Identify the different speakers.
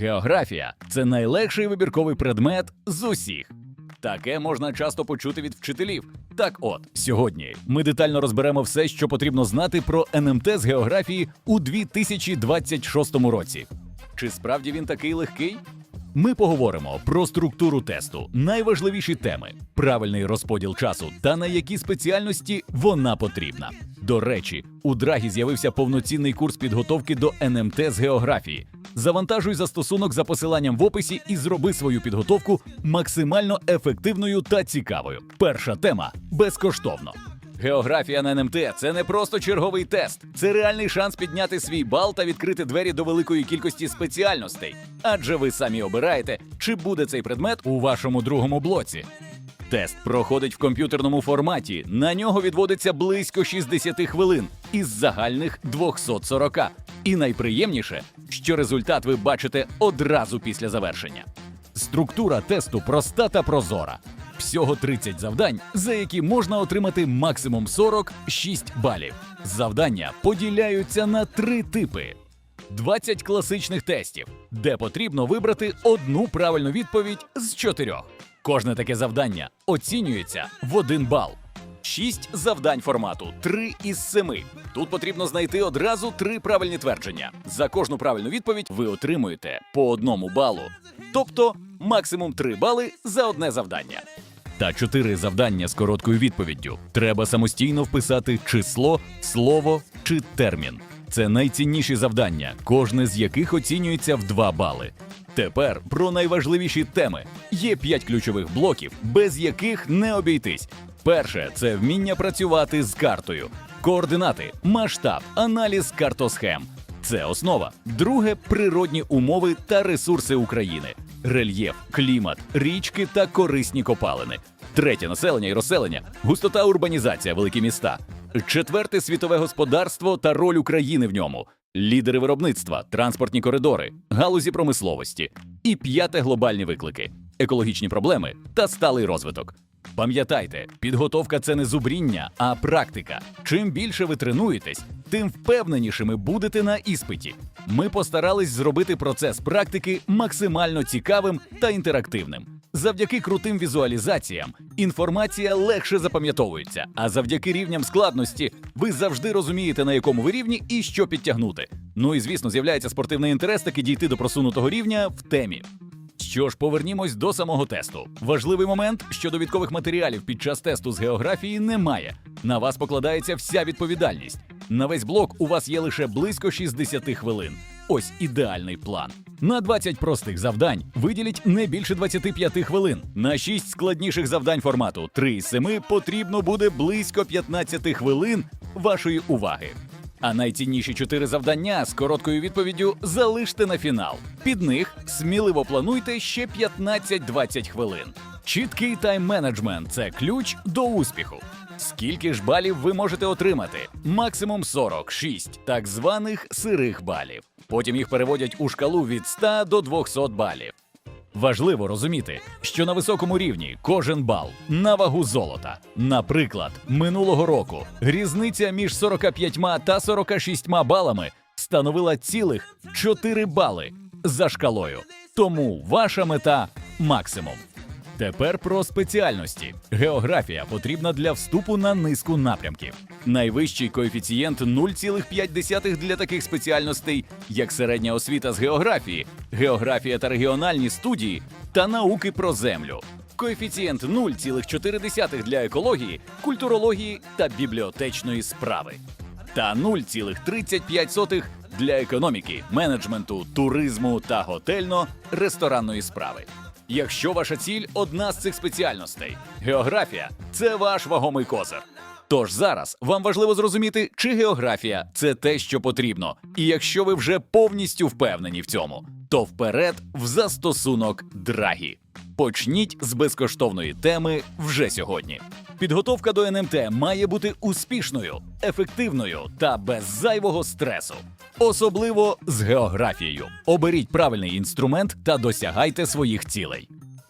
Speaker 1: Географія це найлегший вибірковий предмет з усіх. Таке можна часто почути від вчителів. Так от, сьогодні ми детально розберемо все, що потрібно знати про НМТ з географії у 2026 році. Чи справді він такий легкий? Ми поговоримо про структуру тесту, найважливіші теми, правильний розподіл часу та на які спеціальності вона потрібна. До речі, у Драгі з'явився повноцінний курс підготовки до НМТ з географії. Завантажуй застосунок за посиланням в описі і зроби свою підготовку максимально ефективною та цікавою. Перша тема безкоштовно. Географія на НМТ це не просто черговий тест, це реальний шанс підняти свій бал та відкрити двері до великої кількості спеціальностей. Адже ви самі обираєте, чи буде цей предмет у вашому другому блоці. Тест проходить в комп'ютерному форматі. На нього відводиться близько 60 хвилин із загальних 240. І найприємніше, що результат ви бачите одразу після завершення. Структура тесту проста та прозора. Всього 30 завдань, за які можна отримати максимум 46 балів. Завдання поділяються на три типи: 20 класичних тестів, де потрібно вибрати одну правильну відповідь з чотирьох. Кожне таке завдання оцінюється в один бал. 6 завдань формату 3 із 7. Тут потрібно знайти одразу три правильні твердження. За кожну правильну відповідь ви отримуєте по одному балу, тобто максимум 3 бали за одне завдання. Та чотири завдання з короткою відповіддю. Треба самостійно вписати число, слово чи термін. Це найцінніші завдання, кожне з яких оцінюється в 2 бали. Тепер про найважливіші теми. Є п'ять ключових блоків, без яких не обійтись. Перше це вміння працювати з картою, координати, масштаб, аналіз картосхем. Це основа. Друге природні умови та ресурси України, рельєф, клімат, річки та корисні копалини. Третє населення і розселення, густота урбанізація, великі міста. Четверте світове господарство та роль України в ньому. Лідери виробництва, транспортні коридори, галузі промисловості. І п'яте глобальні виклики, екологічні проблеми та сталий розвиток. Пам'ятайте, підготовка це не зубріння, а практика. Чим більше ви тренуєтесь, тим впевненішими будете на іспиті. Ми постарались зробити процес практики максимально цікавим та інтерактивним. Завдяки крутим візуалізаціям інформація легше запам'ятовується, а завдяки рівням складності ви завжди розумієте, на якому ви рівні і що підтягнути. Ну і звісно, з'являється спортивний інтерес таки дійти до просунутого рівня в темі. Що ж, повернімось до самого тесту. Важливий момент, що довідкових матеріалів під час тесту з географії немає. На вас покладається вся відповідальність. На весь блок у вас є лише близько 60 хвилин. Ось ідеальний план. На 20 простих завдань виділіть не більше 25 хвилин. На 6 складніших завдань формату 3 із 7 потрібно буде близько 15 хвилин вашої уваги. А найцінніші чотири завдання з короткою відповіддю залиште на фінал. Під них сміливо плануйте ще 15-20 хвилин. Чіткий тайм-менеджмент це ключ до успіху. Скільки ж балів ви можете отримати? Максимум 46 так званих сирих балів. Потім їх переводять у шкалу від 100 до 200 балів. Важливо розуміти, що на високому рівні кожен бал на вагу золота. Наприклад, минулого року різниця між 45 та 46 балами становила цілих 4 бали за шкалою. Тому ваша мета максимум. Тепер про спеціальності. Географія потрібна для вступу на низку напрямків. Найвищий коефіцієнт 0,5 для таких спеціальностей, як середня освіта з географії, географія та регіональні студії та науки про землю. Коефіцієнт 0,4 для екології, культурології та бібліотечної справи. Та 0,35 для економіки, менеджменту, туризму та готельно-ресторанної справи. Якщо ваша ціль одна з цих спеціальностей, географія це ваш вагомий козир. Тож зараз вам важливо зрозуміти, чи географія це те, що потрібно. І якщо ви вже повністю впевнені в цьому, то вперед в застосунок Драгі. Почніть з безкоштовної теми вже сьогодні. Підготовка до НМТ має бути успішною, ефективною та без зайвого стресу. Особливо з географією. Оберіть правильний інструмент та досягайте своїх цілей.